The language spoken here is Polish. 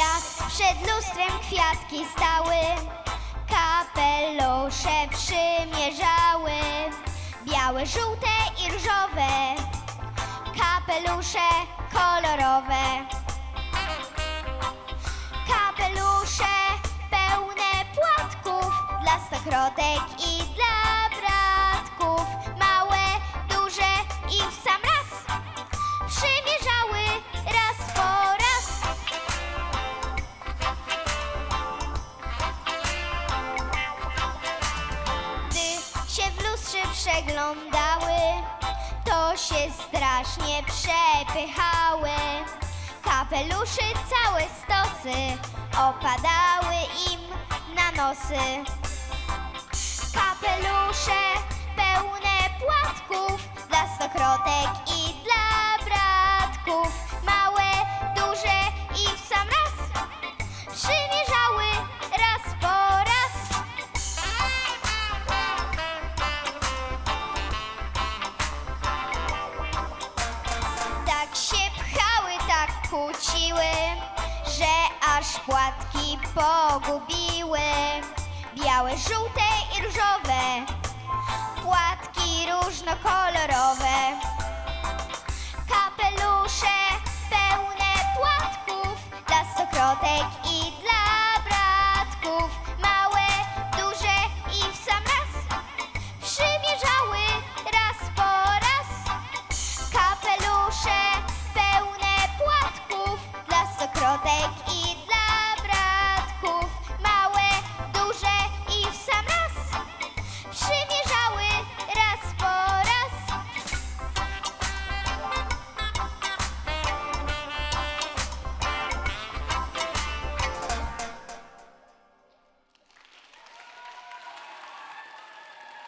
Raz przed lustrem kwiatki stały, kapelusze przymierzały, białe, żółte i różowe, kapelusze kolorowe. Kapelusze pełne płatków dla stokrotek i przeglądały, to się strasznie przepychały. Kapeluszy całe stosy opadały im na nosy. Kapelusze że aż płatki pogubiły. Białe, żółte i różowe, płatki różnokolorowe.